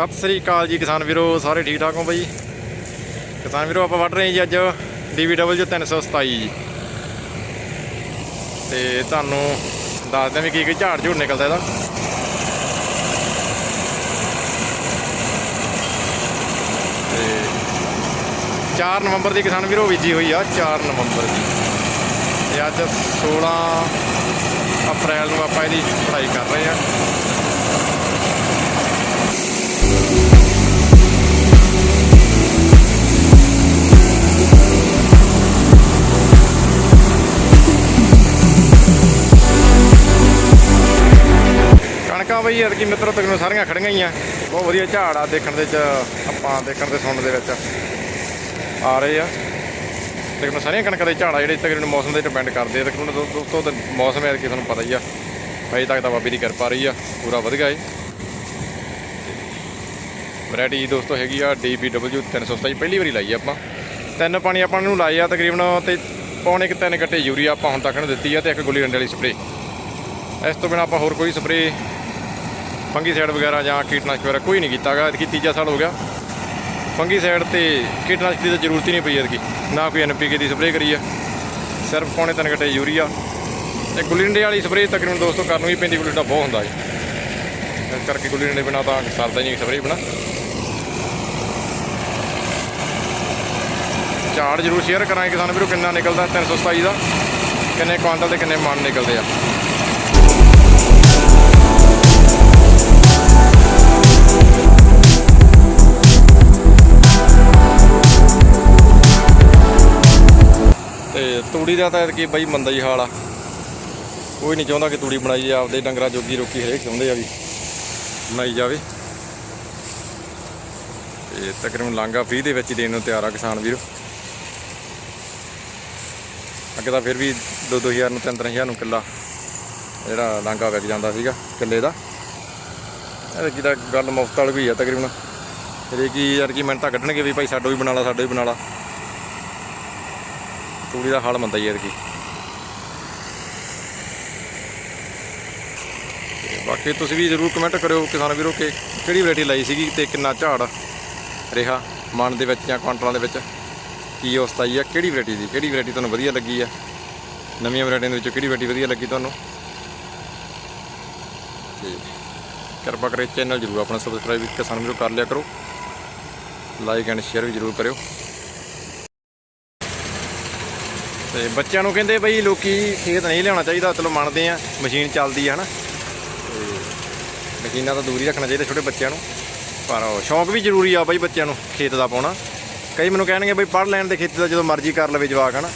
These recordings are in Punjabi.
ਸਤਿ ਸ੍ਰੀ ਅਕਾਲ ਜੀ ਕਿਸਾਨ ਵੀਰੋ, ਸਾਰੇ ਠੀਕ ਠਾਕ ਹੋ ਬਈ? ਕਿਸਾਨ ਵੀਰੋ, ਆਪਾਂ ਵੱਢ ਰਹੇ ਜੀ ਅੱਜ DVW 327 ਜੀ। ਤੇ ਤੁਹਾਨੂੰ ਦੱਸਦੇ ਵੀ ਕੀ ਕੀ ਝਾੜ ਝੂੜ ਨਿਕਲਦਾ ਇਹਦਾ। ਤੇ 4 ਨਵੰਬਰ ਦੀ ਕਿਸਾਨ ਵੀਰੋ ਬੀਜੀ ਹੋਈ ਆ 4 ਨਵੰਬਰ ਦੀ। ਤੇ ਅੱਜ 16 ਅਪ੍ਰੈਲ ਨੂੰ ਆਪਾਂ ਇਹਦੀ ਪੜ੍ਹਾਈ ਕਰ ਰਹੇ ਹਾਂ। ਕਣਕਾਂ ਬਈ ਐਤਕੀ ਮਿੱਤਰੋ, ਤਕਰੀਬਨ ਸਾਰੀਆਂ ਖੜੀਆਂ ਗਈਆਂ ਬਹੁਤ ਵਧੀਆ ਝਾੜ ਆ ਦੇਖਣ ਦੇ ਚ ਆਪਾਂ ਦੇਖਣ ਦੇ ਸੁਣਨ ਦੇ ਵਿੱਚ ਆ ਰਹੇ ਆ। ਤਕਰੀਬਨ ਸਾਰੀਆਂ ਕਣਕਾਂ ਦੇ ਝਾੜ ਆ ਜਿਹੜੇ ਤਕਰੀਬਨ ਮੌਸਮ ਦੇ ਡਿਪੈਂਡ ਕਰਦੇ ਆ। ਤਕਰੀਬਨ ਦੋ- ਦੋਸਤੋ ਤੇ ਮੌਸਮ ਕਿ ਤੁਹਾਨੂੰ ਪਤਾ ਹੀ ਆ। ਅਜੇ ਤੱਕ ਤਾਂ ਬਾਬੇ ਦੀ ਕਿਰਪਾ ਰਹੀ ਆ, ਪੂਰਾ ਵਧੀਆ ਏ। ਵੈਰਾਈਟੀ ਦੋਸਤੋ ਹੈਗੀ ਆ DBW 327 ਪਹਿਲੀ ਵਾਰੀ ਲਾਈ ਆਪਾਂ। ਤਿੰਨ ਪਾਣੀ ਆਪਾਂ ਨੂੰ ਲਾਏ ਆ ਤਕਰੀਬਨ ਤੇ ਪੌਣੇ ਕਿ ਤਿੰਨ ਗੱਟੇ ਯੂਰੀਆ ਆਪਾਂ ਹੁਣ ਤੱਕ ਨੂੰ ਦਿੱਤੀ ਆ ਤੇ ਇੱਕ ਗੁੱਲੀ ਡੰਡੇ ਵਾਲੀ ਸਪਰੇਅ ਇਸ ਤੋਂ ਬਿਨਾ ਆਪਾਂ ਹੋਰ ਕੋਈ ਸਪਰੇਅ ਫੰਗੀ ਸਾਈਡ ਵਗੈਰਾ ਜਾਂ ਕੀਟਨਾਸ਼ਕ ਵਗੈਰਾ ਕੋਈ ਨਹੀਂ ਕੀਤਾਗਾ ਐਤਕੀ ਤੀਜਾ ਸਾਲ ਹੋ ਗਿਆ। ਫੰਗੀ ਸਾਈਡ ਤੇ ਕੀਟਨਾਸ਼ਕ ਦੀ ਤਾਂ ਜ਼ਰੂਰਤ ਹੀ ਨਹੀਂ ਪਈ ਐਤਕੀ। ਨਾ ਕੋਈ ਐਨਪੀਕੇ ਦੀ ਸਪਰੇਅ ਕਰੀ ਆ। ਸਿਰਫ ਪੌਣੇ ਤਿੰਨ ਗੱਟੇ ਯੂਰੀਆ। ਤੇ ਗੁੱਲੀ ਵਾਲੀ ਸਪਰੇਅ ਤਕਰੀਬਨ ਦੋਸਤੋ ਕਰਨ ਵੀ ਪੈਂਦੀ, ਗੁੱਲੀ ਬਹੁਤ ਹੁੰਦਾ ਜੀ। ਇਸ ਕਰਕੇ ਗੁੱਲੀ ਡੰਡੇ ਬਿਨਾ ਤਾਂ ਸਰਦਾ ਹੀ ਨਹੀਂ ਸਪਰੇ ਬਿਨਾ। ਝਾੜ ਜ਼ਰੂਰ ਸ਼ੇਅਰ ਕਰਾਂਗੇ ਕਿਸਾਨ ਵੀਰੋ, ਕਿੰਨਾ ਨਿਕਲਦਾ 327 ਦਾ। ਕਿੰਨੇ ਕੁਆਂਟਲ ਤੇ ਕਿੰਨੇ ਮਣ ਨਿਕਲਦੇ ਆ। ਤੇ ਤੂੜੀ ਦਾ ਤਾਂ ਕਿ ਬਈ ਮੰਦਾ ਹੀ ਹਾਲ ਆ। ਕੋਈ ਨਹੀਂ ਚਾਹੁੰਦਾ ਕਿ ਤੂੜੀ ਬਣਾਈ ਜਾਵੇ, ਆਪਦੇ ਡੰਗਰਾਂ ਜੋਗੀ ਰੋਕੀ ਹਰੇਕ ਚਾਹੁੰਦੇ ਆ ਵੀ ਬਣਾਈ ਜਾਵੇ। ਤੇ ਤਕਰੀਬਨ ਲਾਂਗਾ ਫ੍ਰੀ ਦੇ ਵਿੱਚ ਦੇਣ ਨੂੰ ਤਿਆਰ ਆ ਕਿਸਾਨ ਵੀਰੋ। ਅੱਗੇ ਤਾਂ ਫਿਰ ਵੀ 2-2000 ਨੂੰ 3-3000 ਨੂੰ ਕਿੱਲਾ ਜਿਹੜਾ ਲਾਂਗਾ ਵਿਕ ਜਾਂਦਾ ਸੀਗਾ ਕਿੱਲੇ ਦਾ। ਇਹ ਜਿਹਦਾ ਗੱਲ ਮੁਫਤ ਵਾਲੀ ਵੀ ਆ ਤਕਰੀਬਨ। ਫਿਰ ਕੀ ਯਾਰ ਕੀ ਮਿੰਟ ਕੱਢਣਗੇ ਵੀ ਭਾਈ ਸਾਡਾ ਵੀ ਬਣਾ ਲਾ, ਸਾਡਾ ਵੀ ਬਣਾ ਲਾ। ਤੂੜੀ ਦਾ ਹਾਲ ਮੰਦਾ ਹੀ ਯਾਰ ਕੀ। ਬਾਕੀ ਤੁਸੀਂ ਵੀ ਜ਼ਰੂਰ ਕਮੈਂਟ ਕਰਿਓ ਕਿਸਾਨ ਵੀਰੋ ਕਿ ਕਿਹੜੀ ਵੈਰਾਈਟੀ ਲਾਈ ਸੀਗੀ ਤੇ ਕਿੰਨਾ ਝਾੜ ਰਿਹਾ ਮਨ ਦੇ ਵਿੱਚ ਜਾਂ ਕੁਆਂਟਲਾਂ ਦੇ ਵਿੱਚ। ਕੀ ਅਵਸਥਾ ਹੀ ਆ, ਕਿਹੜੀ ਵੈਰਾਈਟੀ ਦੀ, ਕਿਹੜੀ ਵੈਰਾਈਟੀ ਤੁਹਾਨੂੰ ਵਧੀਆ ਲੱਗੀ ਆ? ਨਵੀਆਂ ਵੈਰਾਈਟੀਆਂ ਦੇ ਵਿੱਚੋਂ ਕਿਹੜੀ ਵੈਰਾਈਟੀ ਵਧੀਆ ਲੱਗੀ ਤੁਹਾਨੂੰ? ਤੇ ਕਿਰਪਾ ਕਰੇ ਚੈਨਲ ਜ਼ਰੂਰ ਆਪਣਾ ਸਬਸਕ੍ਰਾਈਬ ਕਿਸਾਨ ਵੀਰੋ ਕਰ ਲਿਆ ਕਰੋ। ਲਾਈਕ ਐਂਡ ਸ਼ੇਅਰ ਵੀ ਜ਼ਰੂਰ ਕਰਿਓ। ਤੇ ਬੱਚਿਆਂ ਨੂੰ ਕਹਿੰਦੇ ਬਈ ਲੋਕੀ ਖੇਤ ਨਹੀਂ ਲਿਆਉਣਾ ਚਾਹੀਦਾ, ਚਲੋ ਮੰਨਦੇ ਆ, ਮਸ਼ੀਨ ਚੱਲਦੀ ਆ ਹਨਾ। ਤੇ ਮਸ਼ੀਨਾਂ ਤਾਂ ਦੂਰੀ ਰੱਖਣਾ ਚਾਹੀਦਾ ਛੋਟੇ ਬੱਚਿਆਂ ਨੂੰ। ਪਰ ਸ਼ੌਂਕ ਵੀ ਜ਼ਰੂਰੀ ਆ ਬਈ ਬੱਚਿਆਂ ਨੂੰ ਖੇਤ ਦਾ ਪਾਉਣਾ। ਕਈ ਮੈਨੂੰ ਕਹਿਣਗੇ ਬਈ ਪੜ੍ਹ ਲੈਣ ਦੇ ਖੇਤੀ ਦਾ ਜਦੋਂ ਮਰਜ਼ੀ ਕਰ ਲਵੇ ਜਵਾਕ ਹਨਾ।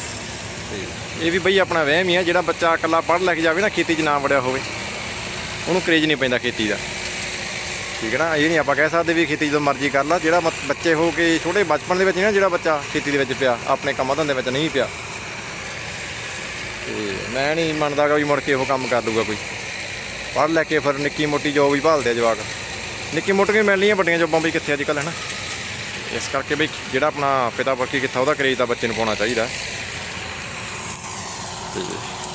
ਤੇ ਇਹ ਵੀ ਬਈ ਆਪਣਾ ਵਹਿਮ ਹੀ ਆ, ਜਿਹੜਾ ਬੱਚਾ ਇਕੱਲਾ ਪੜ੍ਹ ਲੈ ਕੇ ਜਾਵੇ ਨਾ ਖੇਤੀ 'ਚ ਨਾ ਵੜਿਆ ਹੋਵੇ। ਉਹਨੂੰ ਕਰੇਜ ਨਹੀਂ ਪੈਂਦਾ ਖੇਤੀ ਦਾ। ਠੀਕ ਹੈ ਨਾ, ਇਹ ਨਹੀਂ ਆਪਾਂ ਕਹਿ ਸਕਦੇ ਵੀ ਖੇਤੀ ਜਦੋਂ ਮਰਜ਼ੀ ਕਰ ਲਾ, ਜਿਹੜਾ ਮਤ- ਬੱਚੇ ਹੋ ਕੇ ਛੋਟੇ ਬਚਪਨ ਦੇ ਵਿੱਚ ਨਾ ਜਿਹੜਾ ਬੱਚਾ ਖੇਤੀ ਦੇ ਵਿੱਚ ਪਿਆ, ਆਪਣੇ ਕੰਮਾਂ ਧੰਦੇ ਵਿੱਚ ਨਹੀਂ ਪਿਆ। ਤੇ ਮੈਂ ਨਹੀਂ ਮੰਨਦਾ ਮੰਨਦਾਗਾ ਵੀ ਮੁੜ ਕੇ ਉਹ ਕੰਮ ਕਰ ਲੂਗਾ ਕੋਈ। ਪੜ੍ਹ ਲੈ ਕੇ ਫਿਰ ਨਿੱਕੀ ਮੋਟੀ ਜੋਬ ਵੀ ਭਾਲਦੇ ਆ ਜਵਾਕ। ਨਿੱਕੀ ਮੋਟੀਆਂ ਹੀ ਮਿਲਣੀਆਂ, ਵੱਡੀਆਂ ਜੋਬਾਂ ਵੀ ਕਿੱਥੇ ਅੱਜ ਕੱਲ੍ਹ ਹੈ ਨਾ ਇਸ ਕਰਕੇ ਵੀ ਜਿਹੜਾ ਆਪਣਾ ਪਿਤਾ ਪੱਕੀ ਕਿੱਥਾ ਉਹਦਾ ਕਰੇਜ ਤਾਂ ਬੱਚੇ ਨੂੰ ਪਾਉਣਾ ਚਾਹੀਦਾ। ਤੇ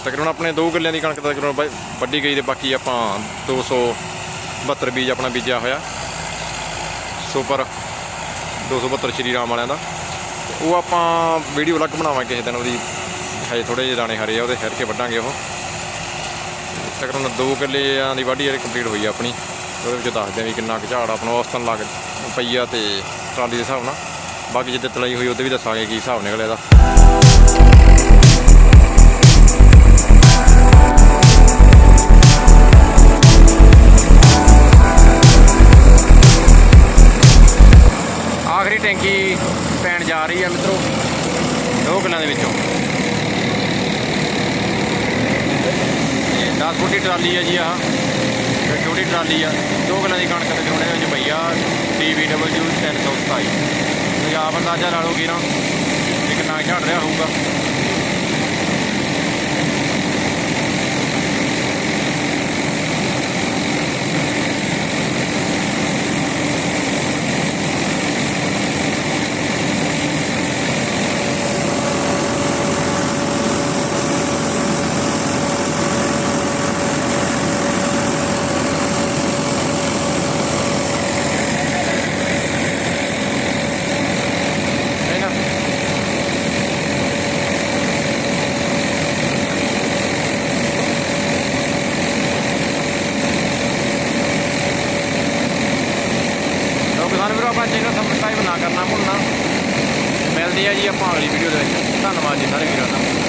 ਤਕਰੀਬਨ ਆਪਣੇ ਦੋ ਗੱਲਿਆਂ ਦੀ ਕਣਕ ਤਕਰੀਬਨ ਬ- ਵੱਢੀ ਗਈ ਤੇ ਬਾਕੀ ਆਪਾਂ 272 ਬੀਜ ਆਪਣਾ ਬੀਜਿਆ ਹੋਇਆ। ਸੁਪਰ 272 ਸ਼੍ਰੀ ਰਾਮ ਵਾਲਿਆਂ ਦਾ। ਉਹ ਆਪਾਂ ਵੀਡੀਓ ਅਲੱਗ ਬਣਾਵਾਂਗੇ ਕਿਸੇ ਦਿਨ ਉਹਦੀ। ਹਜੇ ਥੋੜੇ ਜਿਹੇ ਦਾਣੇ ਹਰੇ ਆ, ਉਹਦੇ ਫਿਰ ਕੇ ਵੱਢਾਂਗੇ ਉਹ। ਤੇ ਤਕਰੀਬਨ ਦੋ ਕਿੱਲਿਆਂ ਦੀ ਵਾਢੀ ਜਿਹੜੀ ਕੰਪਲੀਟ ਹੋਈ ਆ ਆਪਣੀ। ਉਹਦੇ ਵਿੱਚ ਦੱਸਦੇ ਆ ਵੀ ਕਿੰਨਾ ਕੁ ਝਾੜ ਆਪਣਾ ਔਸਤਨ ਲੱਗ ਪਈ ਆ ਤੇ ਟਰਾਲੀ ਦੇ ਹਿਸਾਬ ਨਾਲ। ਬਾਕੀ ਜਿੱਦੇ ਤਲਾਈ ਹੋਈ, ਉਹਦੇ ਵੀ ਦੱਸਾਂਗੇ ਕੀ ਹਿਸਾਬ ਨਿਕਲਿਆ ਇਹਦਾ। 10 ਫੁੱਟੀ ਟਰਾਲੀ ਆ ਜੀ ਆਹ। ਤੇ ਛੋਟੀ ਟਰਾਲੀ ਆ। ਦੋ ਕਿੱਲਿਆਂ ਦੀ ਕਣਕ ਤੇ ਉਹਦੇ ਵਿੱਚ ਪਈ ਆ DVW 327 ਤੁਸੀਂ ਆਪ ਅੰਦਾਜ਼ਾ ਲਾ ਲਓ ਕਿ ਨਾ ਕਿ ਕਿੰਨਾ ਝੜ ਰਿਹਾ ਹੋਊਗਾ। ਨਾ ਕਰਨਾ ਭੁੱਲਣਾ। ਮਿਲਦੇ ਆ ਜੀ ਆਪਾਂ ਅਗਲੀ ਵੀਡੀਓ ਦੇ ਵਿੱਚ। ਧੰਨਵਾਦ ਜੀ, ਸਾਰੇ ਵੀਰਾਂ ਦਾ।